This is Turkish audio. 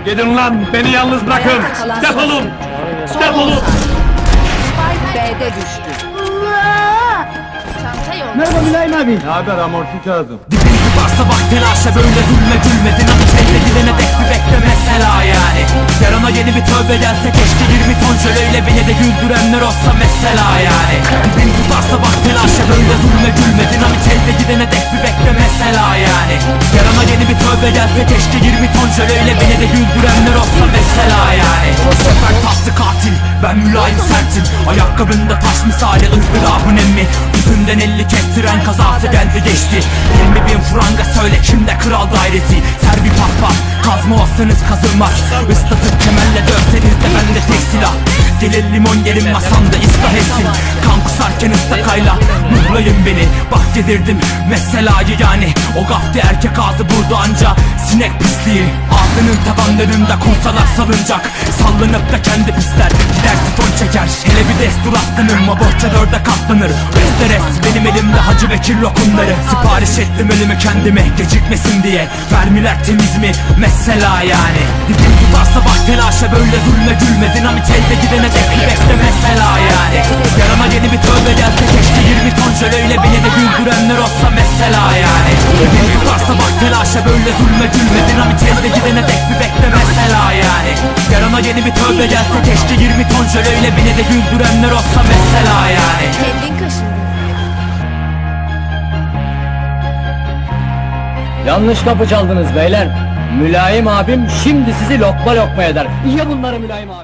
Gidin lan beni yalnız bırakın. Defolun. Defolun. Spike B'de düştü. Çanta yok. Merhaba Mülayim abi. Ne haber amorti kağıdım? Dibinizi varsa bak telaşa böyle zulme gülmedin Ama telde gidene dek bir bekle mesela yani Yarına yeni bir tövbe gelse keşke 20 ton jöleyle beni de güldürenler olsa mesela yani Dibini tutarsa bak telaşa böyle zulme gülmedin Ama telde gidene dek bir bekle mesela yani. Yarına yeni bir tövbe gelse keşke 20 ton jöleyle beni de güldürenler olsa mesela yani. Bu sefer taslı katil ben mülayim sertim Ayakkabında taş misali ızdırabın emmi. Yüzünden elli kestiren kazası geldi geçti. 20 bin franga söyle kimde kral dairesi? Ser bir paspas kazma olsanız kazılmaz Islatıp kemerle dövseniz de bende tek silah. Gelir limon yerim masamda ıslah etsin Kusarken ıstakayla Mıhlayın beni. Bak yedirdim Meselayı yani. O gafti erkek ağzı burada anca. Sinek pisliği. Ağzının tabanlarında kursalar salınacak. Sallanıp da kendi pisler. Gider sifon çeker. Hele bir destur aslanım. O bohça dörde katlanır. Resteres benim elimde Hacı Bekir lokumları. Sipariş ettim ölümü kendime. Gecikmesin diye. Mermiler temiz mi? Mesela yani. Dibim tutarsa bak telaşa böyle zulme gülmedin Ama elde gidene dek bekle. Mesela yani Tutarsa bak telaşa böyle zulme gülmedin Ama elde gidene dek bir bekle mesela yani Yarama yeni bir tövbe gelse keşke 20 ton jöleyle beni de güldürenler olsa mesela yani Kendin kaşındın. Yanlış kapı çaldınız beyler. Mülayim abim şimdi sizi lokma lokma eder. Ya bunları Mülayim abi.